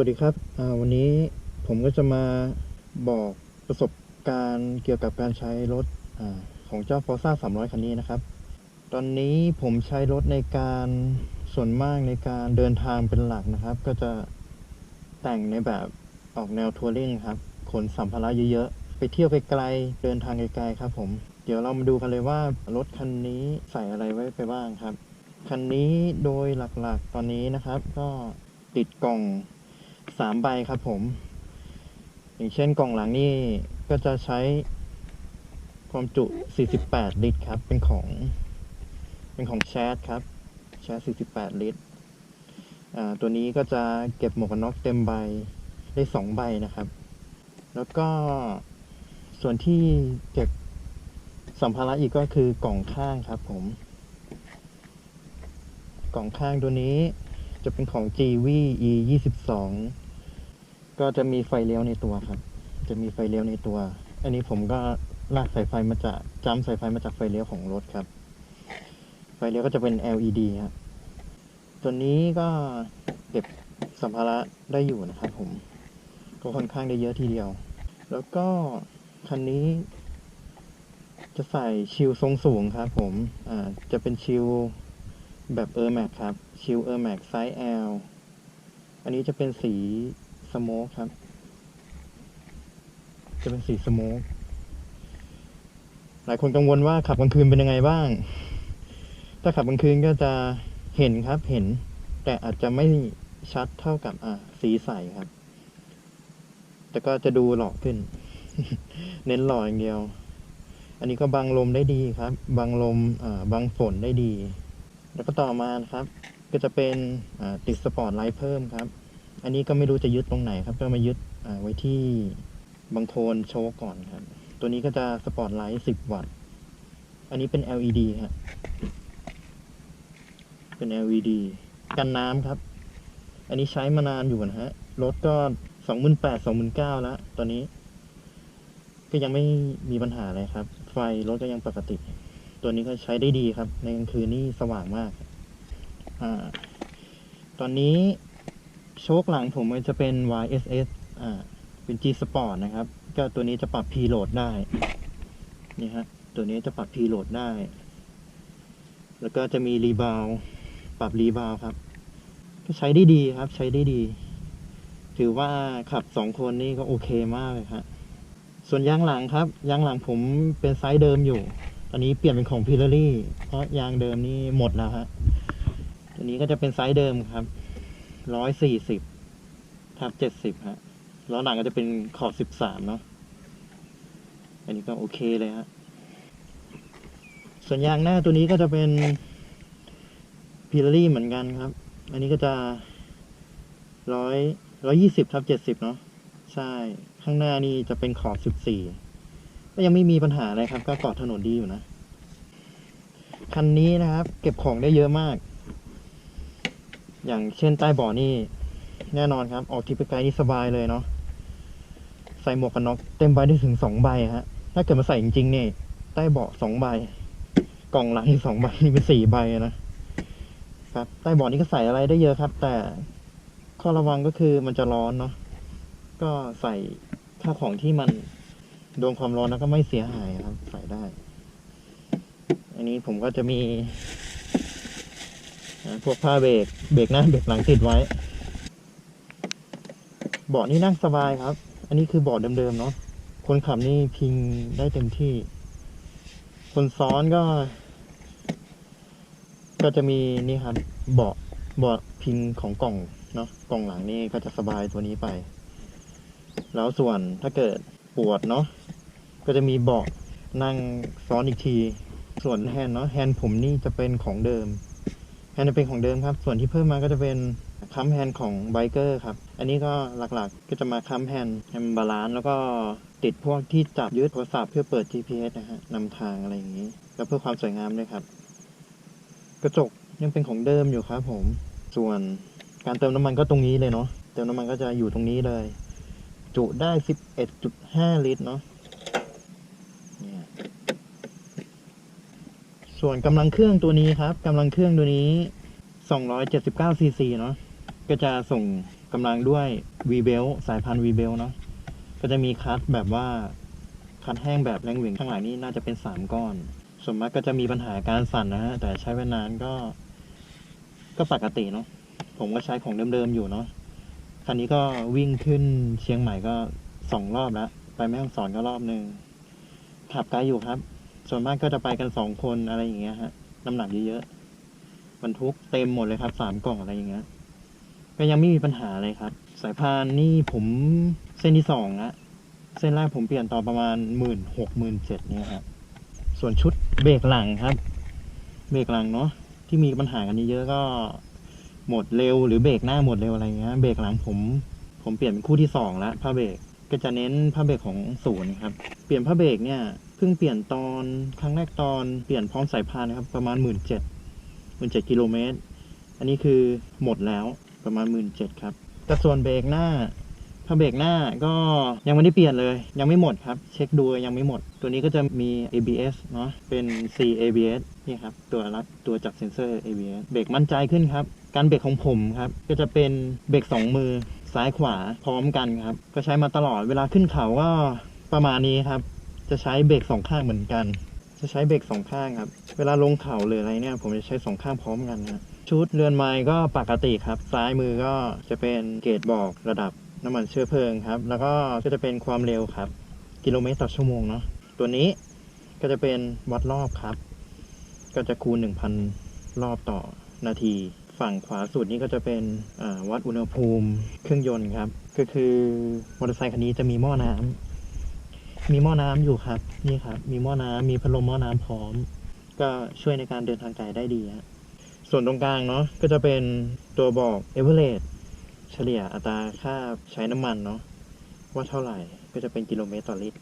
วัสดีครับวันนี้ผมก็จะมาบอกประสบการณ์เกี่ยวกับการใช้รถอของเจ้า Forza 300 คันนี้นะครับ ตอนนี้ผมใช้รถในการส่วนมากในการเดินทางเป็นหลักนะครับ ก็จะแต่งในแบบออกแนวทัวริงครับ ขนสัมภาระเยอะๆ ไปเที่ยวไกลๆ เดินทางไกลๆครับผม เดี๋ยวเรามาดูกันเลยว่ารถคันนี้ใส่อะไรไว้ไปบ้างครับ คันนี้โดยหลักๆตอนนี้นะครับ ก็ติดกล่อง สามใบครับผม อย่างเช่นกล่องหลังนี่ก็จะใช้ความจุ 48 ลิตรครับ เป็นของ เป็นของแชทครับ แชท 48 ลิตร อ่า ตัวนี้ก็จะเก็บหมวกกันน็อกเต็มใบได้สองใบนะครับ แล้วก็ส่วนที่เก็บสัมภาระอีกก็คือกล่องข้างครับผม กล่องข้างตัวนี้ จะเป็นของ GV E 22ก็จะมีไฟเลี้ยวในตัวครับ จะมีไฟเลี้ยวในตัว อันนี้ผมก็ลากสายไฟมาจากจำสายไฟมาจากไฟเลี้ยวของรถครับ ไฟเลี้ยวก็จะเป็น LED ครับตัวนี้ก็เก็บสัมภาระได้อยู่นะครับผม ก็ค่อนข้างได้เยอะทีเดียว แล้วก็คันนี้ จะใส่ชิลทรงสูงครับผม อ่า จะเป็นชิลแบบ Air Max ครับ ไซส์ L อันนี้จะเป็นสีสโมกครับ จะเป็นสีสโมกหลายคนกังวลว่าขับกลางคืนเป็นยังไงบ้าง ถ้าขับกลางคืนก็จะเห็นครับเห็น แต่อาจจะไม่ชัดเท่ากับอ่าสีใสครับ แต่ก็จะดูหล่อขึ้น เน้นหล่ออย่างเดียว อันนี้ก็บังลมได้ดีครับ บังลมอ่าบังฝนได้ดี แล้วก็ต่อมานะครับ ก็จะเป็นติดสปอร์ตไลท์เพิ่มครับ อันนี้ก็ไม่รู้จะยึดตรงไหนครับ ก็มายึดไว้ที่บังโคนโชว์ก่อนครับ ตัวนี้ก็จะสปอร์ตไลท์10วัตต์ อันนี้เป็น LED ครับ เป็น LED กันน้ำครับ อันนี้ใช้มานานอยู่นะฮะ รถก็28,000 29,000แล้วตอนนี้ ก็ยังไม่มีปัญหาอะไรครับ ไฟรถก็ยังปกติ ตัวนี้ก็ใช้ได้ดีครับ ในกลางคืนนี่สว่างมาก อ่า ตอนนี้โชคหลังผมมันจะเป็น YSS อ่า เป็น G Sport นะครับ ก็ตัวนี้จะปรับ P load ได้ นี่ฮะ ตัวนี้จะปรับ P load ได้ แล้วก็จะมีรีบาวปรับรีบาวครับ ก็ใช้ได้ดีครับ ใช้ได้ดี ถือว่าขับสองคนนี่ก็โอเคมากเลยครับส่วนยางหลังครับ ยางหลังผมเป็นไซส์เดิมอยู่ ตอนนี้เปลี่ยนเป็นของพิล l รี่ เพราะยางเดิมนี่หมดแล้วฮะ ตัวนี้ก็จะเป็นไซส์เดิมครับร้อยสี่สิบทับเจ็ดสิบฮะล้อหลังก็จะเป็นขอบสิบสามเนาะอันนี้ก็โอเคเลยฮะส่วนยางหน้าตัวนี้ก็จะเป็นพิล l รี่เหมือนกันครับ อันนี้ก็จะร้อยร้อยี่สิบทับเจ็ดสิบเนาะใช่ข้างหน้านี่จะเป็นขอบสิบสี่ก็ยังไม่มีปัญหาอะไรครับ ก็เกาะถนนดีอยู่นะ คันนี้นะครับ เก็บของได้เยอะมาก อย่างเช่นใต้เบาะนี่ แน่นอนครับ ออกทริปไปไกลนี่สบายเลยเนาะใส่หมวกกันน็อกเต็มใบได้ถึงสองใบฮะ ถ้าเกิดมาใส่จริงๆนี่ยใต้เบาะสองใบ กล่องหลังอีกสองใบนี่เป็นสี่ใบนะครับใต้เบาะนี่ก็ใส่อะไรได้เยอะครับ แต่ข้อระวังก็คือมันจะร้อนเนาะก็ใส่ข้าวของที่มันโดนความร้อนแล้วก็ไม่เสียหายครับ ใส่ได้ อันนี้ผมก็จะมี พวกผ้าเบรกเบรกหน้าเบรกหลังติดไว้ เบาะนี่นั่งสบายครับ อันนี้คือเบาะเดิมๆเนาะคนขับนี่พิงได้เต็มที่ คนซ้อนก็ ก็จะมีนี่ครับเบาะเบาะพิงของกล่องเนาะกล่องหลังนี่ก็จะสบายตัวนี้ไป แล้วส่วนถ้าเกิดปวดเนาะก็จะมีเบาะนั่งซ้อนอีกที ส่วนแฮนเนาะแฮนผมนี่จะเป็นของเดิม แฮนด์เป็นของเดิมครับ ส่วนที่เพิ่มมาก็จะเป็นคัมแฮนด์ของไบเกอร์ครับ อันนี้ก็หลักๆก็จะมาคัมแฮนด์ให้มันบาลานซ์แล้วก็ติดพวกที่จับยึดโทรศัพท์เพื่อเปิด GPS นะฮะนำทางอะไรอย่างนี้ แล้วเพื่อความสวยงามด้วยครับ กระจกยังเป็นของเดิมอยู่ครับผม ส่วนการเติมน้ำมันก็ตรงนี้เลยเนาะ เติมน้ำมันก็จะอยู่ตรงนี้เลย จุได้ 11.5 ลิตรเนาะเนี่ย ส่วนกำลังเครื่องตัวนี้ครับกำลังเครื่องตัวนี้ 279 ซีซีเนาะก็จะส่งกำลังด้วย v b e l สายพันธุ์ v b e l เนาะก็จะมีคัสแบบว่า คัสแห้งแบบแรงเหวี่ยงข้างหลังนี่น่าจะเป็น 3 ก้อน ส่วนมากก็จะมีปัญหาการสั่นนะฮะ แต่ใช้เวลานานก็ ก็ปกติเนาะผมก็ใช้ของเดิมๆอยู่เนาะคันนี้ก็วิ่งขึ้นเชียงใหม่ก็สองรอบแล้ว ไปแม่ฮ่องสอนก็รอบหนึ่งขับไกลอยู่ครับ ส่วนมากก็จะไปกันสองคนอะไรอย่างเงี้ยฮะน้ำหนักเยอะๆบรรทุกเต็มหมดเลยครับสามกล่องอะไรอย่างเงี้ยก็ยังไม่มีปัญหาเลยครับ สายพานนี่ผมเส้นที่สองนะเส้นแรกผมเปลี่ยนตอนประมาณหมื่นหกหมื่นเจ็ดเนี่ยครับส่วนชุดเบรกหลังครับ เบรกหลังเนาะที่มีปัญหากันเยอะก็หมดเร็วหรือเบรกหน้าหมดเร็วอะไรเงี้ยเบรกหลังผมผมเปลี่ยนเป็นคู่ที่สองแล้วผ้าเบรกก็จะเน้นผ้าเบรกของศูนย์ครับ เปลี่ยนผ้าเบรกเนี่ย เพิ่งเปลี่ยนตอนครั้งแรกตอนเปลี่ยนพร้อมสายพานนะครับ ประมาณหมื่นเจ็ดหมื่นเจ็ดกิโลเมตร อันนี้คือหมดแล้วประมาณหมื่นเจ็ดครับ แต่ส่วนเบรกหน้าผ้าเบรกหน้าก็ยังไม่ได้เปลี่ยนเลย ยังไม่หมดครับ เช็คดูยังไม่หมด ตัวนี้ก็จะมี ABS เนาะเป็น C ABS นี่ครับ ตัวรับตัวจับเซ็นเซอร์ ABS เบรกมั่นใจขึ้นครับ การเบรกของผมครับ ก็จะเป็นเบรกสองมือซ้ายขวาพร้อมกันครับ ก็ใช้มาตลอดเวลาขึ้นเขาก็ประมาณนี้ครับ จะใช้เบรกสองข้างเหมือนกัน จะใช้เบรกสองข้างครับ เวลาลงเขาหรืออะไรเนี่ย ผมจะใช้สองข้างพร้อมกันนะชุดเรือนไม้ก็ปกติครับ ซ้ายมือก็จะเป็นเกจบอกระดับน้ำมันเชื้อเพลิงครับ แล้วก็ก็จะเป็นความเร็วครับ กิโลเมตรต่อชั่วโมงเนาะ ตัวนี้ก็จะเป็นวัดรอบครับ ก็จะคูณ 1,000 รอบต่อนาที ฝั่งขวาสุดนี้ก็จะเป็นวัดอุณหภูมิเครื่องยนต์ครับ ก็คือมอเตอร์ไซค์คันนี้จะมีหม้อน้ำ มีหม้อน้ำอยู่ครับ นี่ครับ มีหม้อน้ำมีพัดลมหม้อน้ำพร้อม ก็ช่วยในการเดินทางไกลได้ดีฮะส่วนตรงกลางเนาะก็จะเป็นตัวบอกเอเวอเรสเฉลี่ยอัตราค่าใช้น้ำมันเนาะว่าเท่าไหร่ก็จะเป็นกิโลเมตรต่อลิตร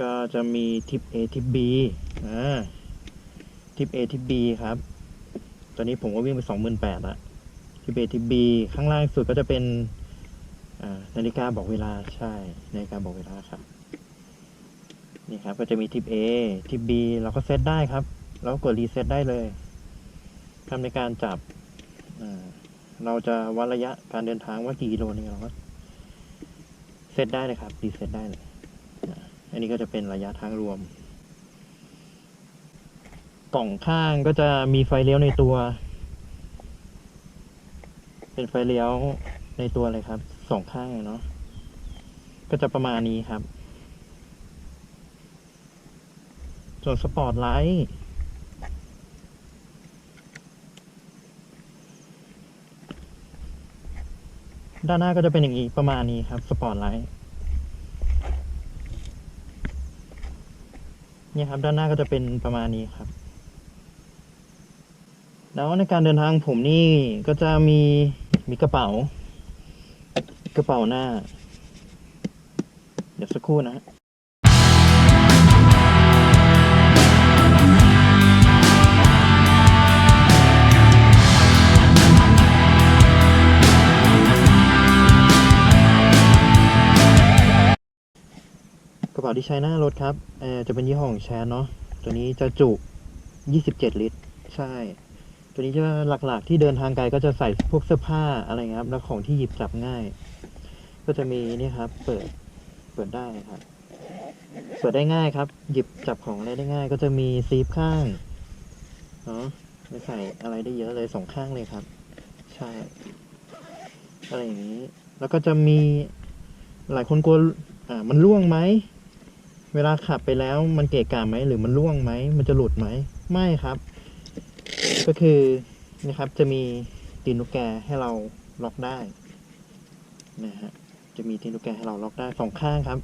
ก็จะมีทิป A ทิป B อ่าทิป A ทิป B ครับ ตอนนี้ผมก็วิ่งไปสองหมื่นแปดละทิป A ทิป B ข้างล่างสุดก็จะเป็นนาฬิกาบอกเวลาใช่นาฬิกาบอกเวลาครับ นี่ครับ ก็จะมีทิป A ทิป B เราก็เซตได้ครับเราก็กดรีเซ็ตได้เลยทำในการจับ เราจะวัดระยะการเดินทางว่ากี่กิโลนี่เราก็เซตได้เลยครับรีเซ็ตได้เลยอันนี้ก็จะเป็นระยะทางรวมกล่องข้างก็จะมีไฟเลี้ยวในตัว เป็นไฟเลี้ยวในตัวเลยครับสองข้างเนาะก็จะประมาณนี้ครับ ส่วนสปอร์ตไลท์ด้านหน้าก็จะเป็นอย่างนี้ประมาณนี้ครับ สปอร์ตไลท์เนี่ยครับ ด้านหน้าก็จะเป็นประมาณนี้ครับ แล้วในการเดินทางผมนี่ก็จะมีมีกระเป๋า กระเป๋าหน้า เดี๋ยวสักครู่นะ กระเป๋าที่ใช้หน้ารถครับเออจะเป็นยี่ห้อของแชนเนาะตัวนี้จะจุ 27 ลิตร ใช่ ตัวนี้จะหลักๆ ที่เดินทางไกลก็จะใส่พวกเสื้อผ้าอะไรเงี้ยครับ แล้วของที่หยิบจับง่าย ก็จะมีนี่ครับ เปิด เปิดได้ครับ เปิดได้ง่ายครับ หยิบจับของอะไรได้ง่าย ก็จะมีซีฟข้างเนาะไม่ใส่อะไรได้เยอะเลยสองข้างเลยครับ ใช่ อะไรอย่างนี้ แล้วก็จะมีหลายคนกลัว อ่า มันร่วงไหม เวลาขับไปแล้วมันเกะกะไหมหรือมันร่วงไหมมันจะหลุดไหมไม่ครับ ก็คือนะครับจะมีตีนลูกแกให้เราล็อกได้นะฮะจะมีตีนลูกแกให้เราล็อกได้สองข้างครับ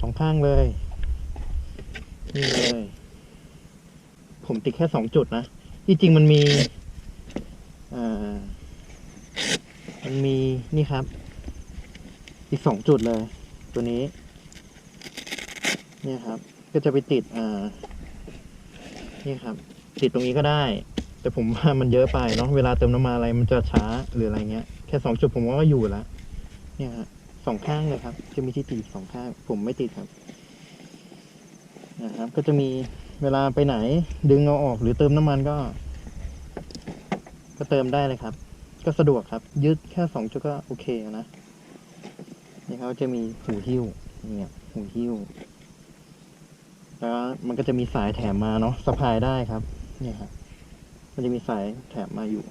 สองข้างเลยนี่เลยผมติดแค่สองจุดนะที่จริงมันมีอ่ามันมีนี่ครับ อีกสองจุดเลย ตัวนี้ เนี่ยครับ ก็จะไปติดอ่านี่ครับ ติดตรงนี้ก็ได้ แต่ผมว่ามันเยอะไปเนาะเวลาเติมน้ำมันอะไรมันจะช้าหรืออะไรเงี้ยแค่สองจุดผมว่าก็อยู่ล้วเนี่ยฮะสองข้างเลยครับ จะมีที่ติดสองข้าง ผมไม่ติดครับนะครับ ก็จะมีเวลาไปไหน ดึงเอาออกหรือเติมน้ำมันก็ ก็เติมได้เลยครับ ก็สะดวกครับ ยึดแค่สองจุดก็โอเคนะนี่เขาจะมีหูหิ้วเนี่ยหูหิ้ว แล้วมันก็จะมีสายแถมมาเนาะสะพายได้ครับ เนี่ยครับมันจะมีสายแถมมาอยู่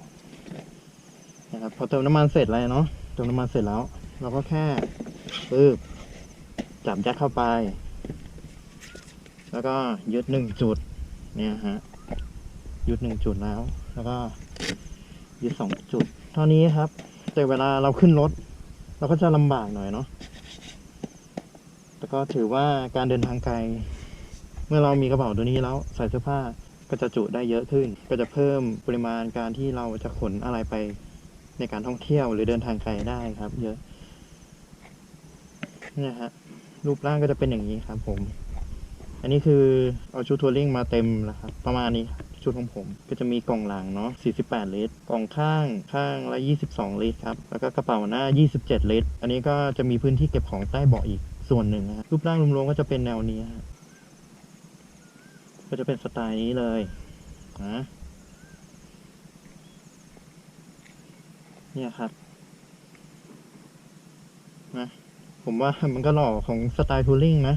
นะครับพอเติมน้ำมันเสร็จแล้วเนาะเติมน้ำมันเสร็จแล้ว เราก็แค่ปึ๊บจับยัดเข้าไป แล้วก็ยึดหนึ่งจุด เนี่ยฮะยึดหนึ่งจุดแล้ว แล้วก็ยึดสองจุด เท่านี้ครับ แต่เวลาเราขึ้นรถ เราก็จะลำบากหน่อยเนาะแต่ก็ถือว่าการเดินทางไกล เมื่อเรามีกระเป๋าตัวนี้แล้วใส่เสื้อผ้าก็จะจุได้เยอะขึ้น ก็จะเพิ่มปริมาณการที่เราจะขนอะไรไปในการท่องเที่ยวหรือเดินทางไกลได้ครับ เยอะนี่ฮะรูปร่างก็จะเป็นอย่างนี้ครับ ผม อันนี้คือเอาชุดทัวริงมาเต็มแล้วครับ ประมาณนี้ชุดของผม ก็จะมีกล่องหลังเนาะ 48 ลิตร กล่องข้างข้างละ 22 ลิตรครับ แล้วก็กระเป๋าหน้า 27 ลิตร อันนี้ก็จะมีพื้นที่เก็บของใต้เบาะอีกส่วนหนึ่งนะฮะรูปร่างรวมๆก็จะเป็นแนวนี้ฮะ ก็จะเป็นสไตล์นี้เลยนะเนี่ยครับนะผมว่ามันก็หล่อของสไตล์ทัวริงนะ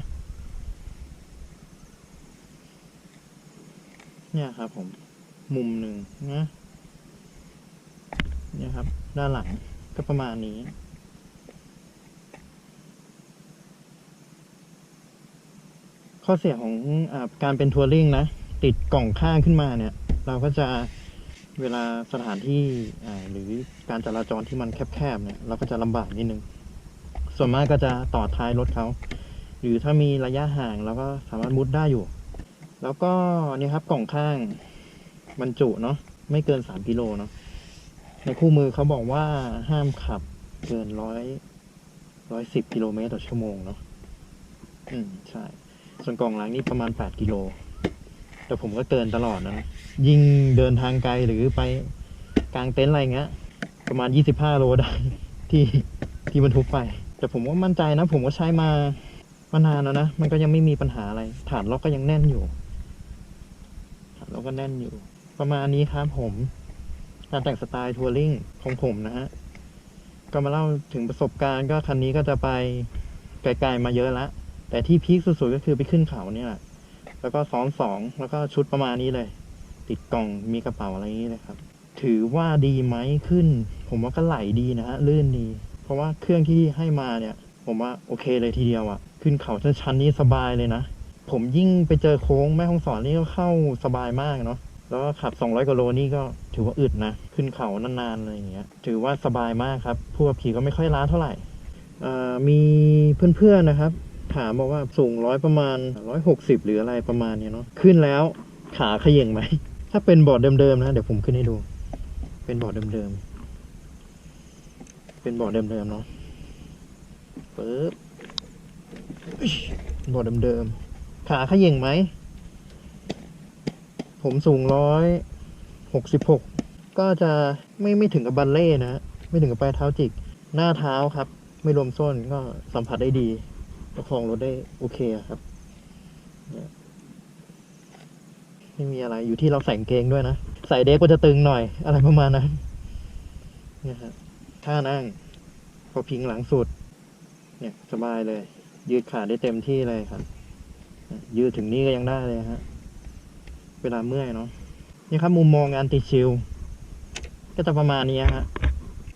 เนี่ยครับผม มุมหนึ่งนะ เนี่ยครับ ด้านหลังก็ประมาณนี้ ข้อเสียของอการเป็นทัวริงนะ ติดกล่องข้างขึ้นมาเนี่ย เราก็จะเวลาสถานที่หรือการจราจรที่มันแคบๆเนี่ยเราก็จะลำบากนิดนึง ส่วนมากก็จะต่อท้ายรถเขา หรือถ้ามีระยะห่างเราก็สามารถมุดได้อยู่ แล้วก็นี่ครับกล่องข้างบรรจุเนาะไม่เกินสามกิโลเนาะในคู่มือเขาบอกว่าห้ามขับเกินร้อยร้อยสิบกิโลเมตรต่อชั่วโมงเนาะอืม ใช่ ส่วนกล่องหลังนี่ประมาณ 8 กิโล แต่ผมก็เกินตลอดนะ ยิ่งเดินทางไกลหรือไปกลางเต็นท์อะไรเงี้ย ประมาณ 25 โลได้ที่ที่บรรทุกไป แต่ผมก็มั่นใจนะ ผมก็ใช้มามานานแล้วนะ มันก็ยังไม่มีปัญหาอะไร ฐานล็อกก็ยังแน่นอยู่ ฐานล็อกก็แน่นอยู่ ประมาณนี้ครับผมการแต่งสไตล์ทัวริงของผมนะฮะ ก็มาเล่าถึงประสบการณ์ก็คันนี้ก็จะไปไกลๆมาเยอะแล้ว แต่ที่พีคสุดๆก็คือไปขึ้นเขาเนี่ยแหละแล้วก็ซ้อนสองแล้วก็ชุดประมาณนี้เลย ติดกล่องมีกระเป๋าอะไรอย่างนี้เลยครับ ถือว่าดีไหมขึ้น ผมว่าก็ไหลดีนะฮะลื่นดี เพราะว่าเครื่องที่ให้มาเนี่ย ผมว่าโอเคเลยทีเดียวอะขึ้นเขาชันๆนี้สบายเลยนะผมยิ่งไปเจอโค้งแม่ห้องสอนนี่ก็เข้าสบายมากเนาะแล้วก็ขับ 200กิโลนี่ก็ถือว่าอึดนะ ขึ้นเขานานๆอะไรอย่างเงี้ย ถือว่าสบายมากครับ ผู้ขับขี่ก็ไม่ค่อยล้าเท่าไหร่อ่อมีเพื่อนๆนะครับ ถามบอกว่าสูงร้อยประมาณร้อยหกสิบหรืออะไรประมาณเนี้ยเนาะขึ้นแล้วขาเขย่งไหม ถ้าเป็นบอร์ดเดิมๆนะ เดี๋ยวผมขึ้นให้ดู เป็นบอร์ดเดิมๆเป็นบอร์ดเดิมๆเนาะปึ๊บบอร์ดเดิมๆขาเขย่งไหม ผมสูงร้อยหกสิบหกก็จะไม่ไม่ถึงกับบัลเล่นะ ไม่ถึงกับปลายเท้าจิก หน้าเท้าครับ ไม่รวมส้นก็สัมผัสได้ดี ประคองรถได้โอเคครับไม่มีอะไรอยู่ที่เราใส่เกงด้วยนะ ใส่เด็กก็จะตึงหน่อย อะไรประมาณนั้นนี่ฮะท่านั่งพอพิงหลังสุด เนี่ยสบายเลย ยืดขาได้เต็มที่เลยครับ ยืดถึงนี่ก็ยังได้เลยฮะ เวลาเมื่อยเนาะนี่ครับมุมมองงานติชิลก็จะประมาณนี้ฮะ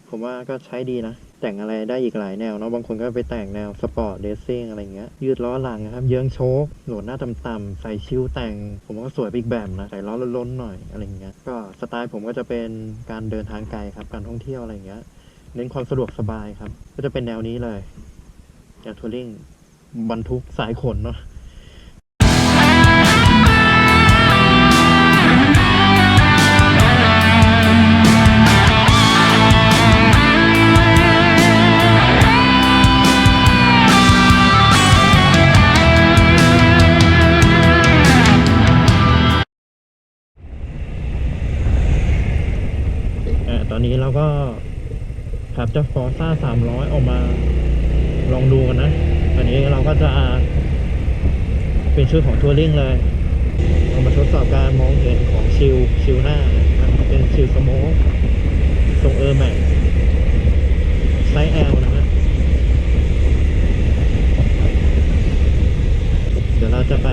ผมว่าก็ใช้ดีนะ แต่งอะไรได้อีกหลายแนวเนาะบางคนก็ไปแต่งแนวสปอร์ตเดซซิ่งอะไรเงี้ยยืดล้อหลังนะครับเยื้องโชกโหลดหน้าต่ำๆใส่ชิ้วแต่ง ผมว่าสวยไปอีกแบบนะใส่ล้อล้นๆหน่อยอะไรเงี้ยก็สไตล์ผมก็จะเป็นการเดินทางไกลครับการท่องเที่ยวอะไรเงี้ยเน้นความสะดวกสบายครับ ก็จะเป็นแนวนี้เลยแนทัวริงบรรทุกสายขนเนาะ นนี้เราก็ขับเจ้าฟอร์ซ่าสามร้อยออกมาลองดูกันนะ อันนี้เราก็จะเป็นชุดของทัวริงเลยเรามาทดสอบการมองเห็นของชิลชิลหน้านะเป็นชิลสโมกทรงเออร์แม็กไซส์ L นะฮะเดี๋ยวเราจะไป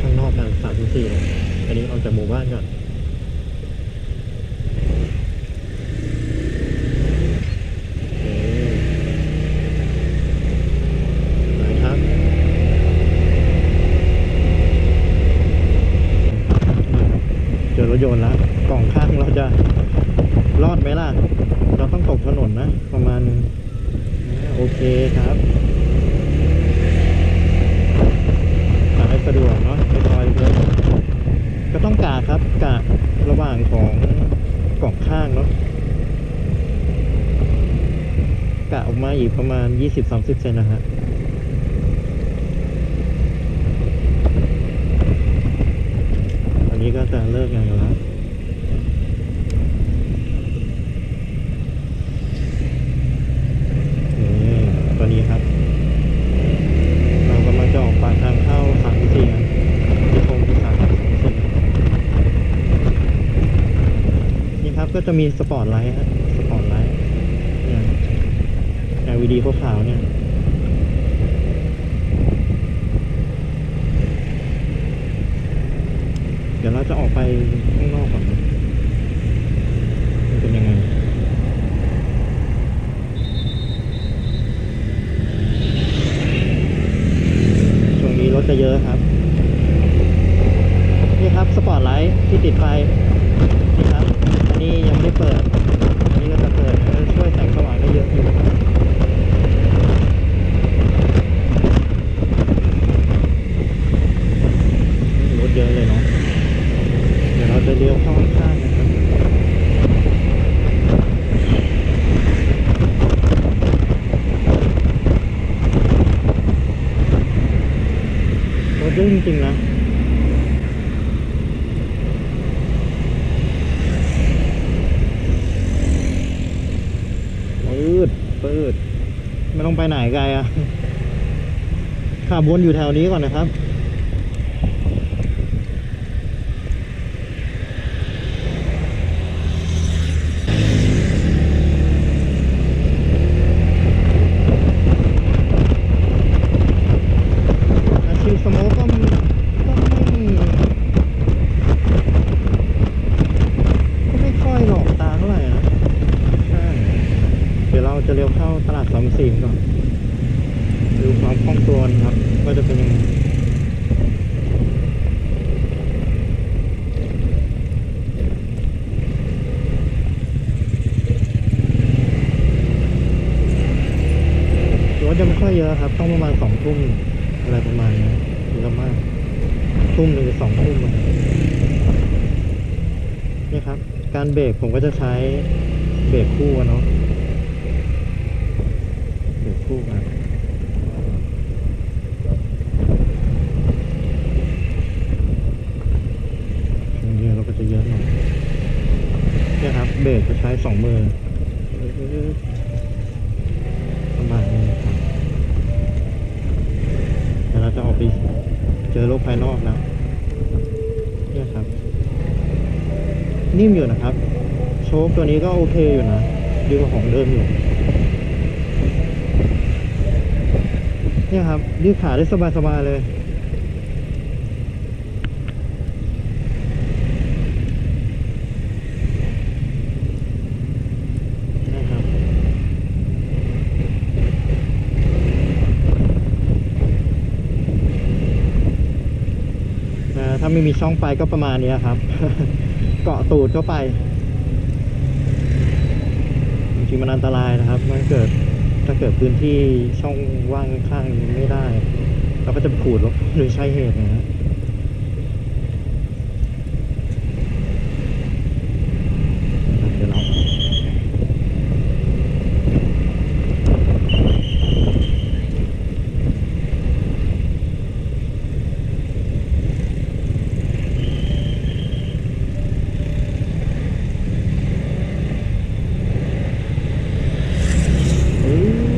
ข้างนอกกันสามสี่อันนี้ออกจากหมู่บ้านก่อนโอเคไปครับ ยนต์แล้วกล่องข้างเราจะรอดไหมล่ะ เราต้องตกถนนนะ ประมาณนึงโอเคครับหาให้สะดวกเนาะในซอยเลยก็ต้องกะครับกะระหว่างของกล่องข้างเนาะกะออกมาอีกประมาณ 20-30เซนนะฮะอันนี้ก็จะเลิกงานแล้ว นี่ตัวนี้ครับ เรากำลังจะออกปากทางเข้าสามที่สี่กันที่คงที่สามสองเส้นนี่ครับก็ จะมีสปอร์ตไลท์ฮะสปอร์ตไลท์เนี่ย LED ขาวๆเนี่ยเดี๋ยวเราจะออกไปข้างนเป็นยังไง ช่วงนี้รถจะเยอะครับ นี่ครับสปอร์ตไลท์ที่ติดไฟ นี่ครับ อันนี้ยังไม่ได้เปิด อันนี้ก็จะเปิดเออช่วยแสงสว่างได้เยอะอยู่รถเยอะเลยเนาะ เดี๋ยวเราจะเลี้ยวเข้าข้างๆนะครับ รถเยอะจริงๆนะ ปืดปืดไม่ต้องไปไหนไกลอะ ขับวนอยู่แถวนี้ก่อนนะครับอาชิวสโมกก็ก็ไม่ก็ไม่ค่อยหลอกตาเท่าไหร่นะเดี๋ยวเราจะเลี้ยวเข้าตลาดสามสี่ก่อน ดูความคล่องตัวนะครับว่าจะเป็นยังไงรถจะไม่ค่อยเยอะครับ ต้องประมาณสองทุ่มอะไรประมาณนี้เยอะมากทุ่มหนึ่งสองทุ่มอะนี่ครับ การเบรกผมก็จะใช้เบรกคู่อะเนาะเบรกคู่กันช่วงนี้เราก็จะเยอะหน่อย เนี่ยครับเบรกจะใช้สองมือประมาณนี้ครับเดี๋ยวเราจะออกไปเจอโลกภายนอกแล้วเนี่ยครับ นิ่มอยู่นะครับ โชคตัวนี้ก็โอเคอยู่นะดีกว่าของเดิมอยู่เนี่ยครับยืดขาได้สบายๆเลย นะครับ อ่าถ้า ไม่มีช่องไปก็ประมาณนี้ครับ เกาะตูดเข้าไปจริงๆมันอันตรายนะครับ มันเกิดถ้าเกิดพื้นที่ช่องว่างข้างไม่ได้ เราก็จะขูดรถโดยใช่เหตุนะครับดี๋ยวเราเอ้ย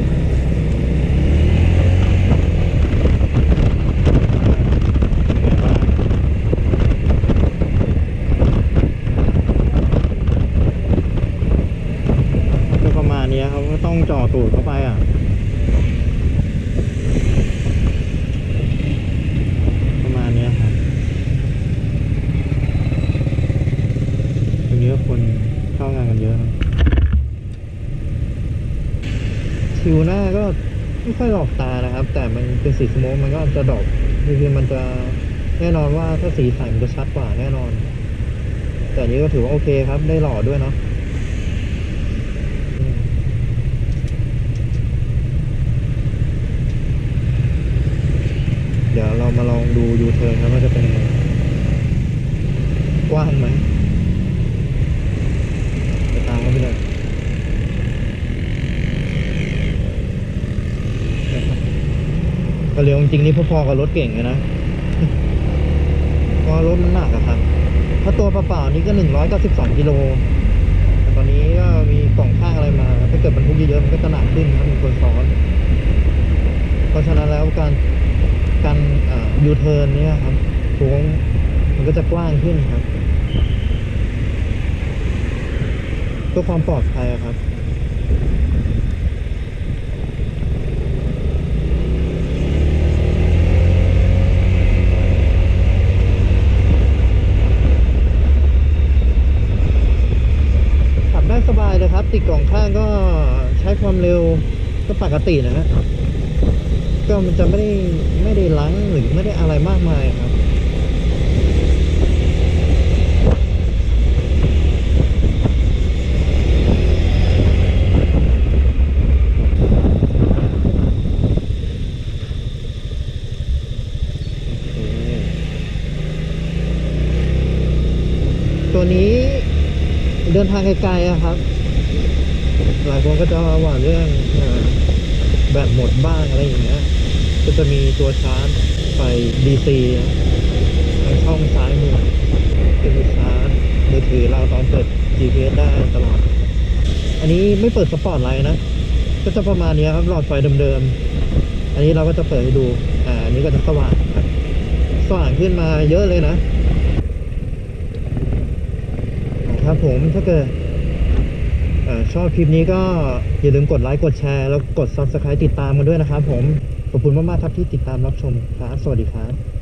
ตูดเข้าไปอะประมาณนี้ครับตรงนี้ก็คนเข้างานกันเยอะนะคิวหน้าก็ไม่ค่อยหลอกตานะครับ แต่มันเป็นสีสโมกมันก็จะดอกคือมันจะแน่นอนว่าถ้าสีใสมันจะชัดกว่าแน่นอน แต่อันนี้ก็ถือว่าโอเคครับได้หล่อด้วยเนาะอืมเดี๋ยวเรามาลอง ดูยูเทิร์นครับว่าจะเป็นยังไงกว้างไหมไปตามเขาไปเลยก็เร็วจริงๆนี่พอๆกับรถเก่งเลยนะเพราะรถมันหนักอะครับถ้าตัวเปล่าๆนี่ก็หนึ่งร้อยเก้าสิบสองกิโลแต่ตอนนี้ก็มีกล่องข้างอะไรมา ถ้าเกิดบรรทุกเยอะๆมันก็จะหนักขึ้นครับมีคนซ้อน เพราะฉะนั้นแล้วการ การยูเทิร์นเนี่ยครับโค้งมันก็จะกว้างขึ้นครับเพื่อความปลอดภัยครับขับได้สบายเลยครับ ติดกล่องข้างก็ใช้ความเร็วก็ปกตินะฮะ ก็มันจะไม่ได้ไม่ได้ลังหรือไม่ได้อะไรมากมายครับตัวนี้เดินทางไกลๆอะครับ หลายคนก็จะหว่าเรื่องแบตหมดบ้างอะไรอย่างเงี้ย ก็จะมีตัวชาร์จไฟ DC ทางช่องซ้ายมือจะมีชาร์จมือถือเราตอนเปิด GPS ได้ตลอด อันนี้ไม่เปิดสปอร์ตไลท์นะ ก็จะประมาณนี้ครับหลอดไฟเดิมๆ อันนี้เราก็จะเปิดให้ดู อ่าอันนี้ก็จะสว่างครับ สว่างขึ้นมาเยอะเลยนะครับผมถ้าเกิดชอบคลิปนี้ก็อย่าลืมกดไลค์ กดแชร์ แล้วกด Subscribe ติดตามกันด้วยนะครับผม ขอบคุณมากๆครับที่ติดตามรับชมครับ สวัสดีครับ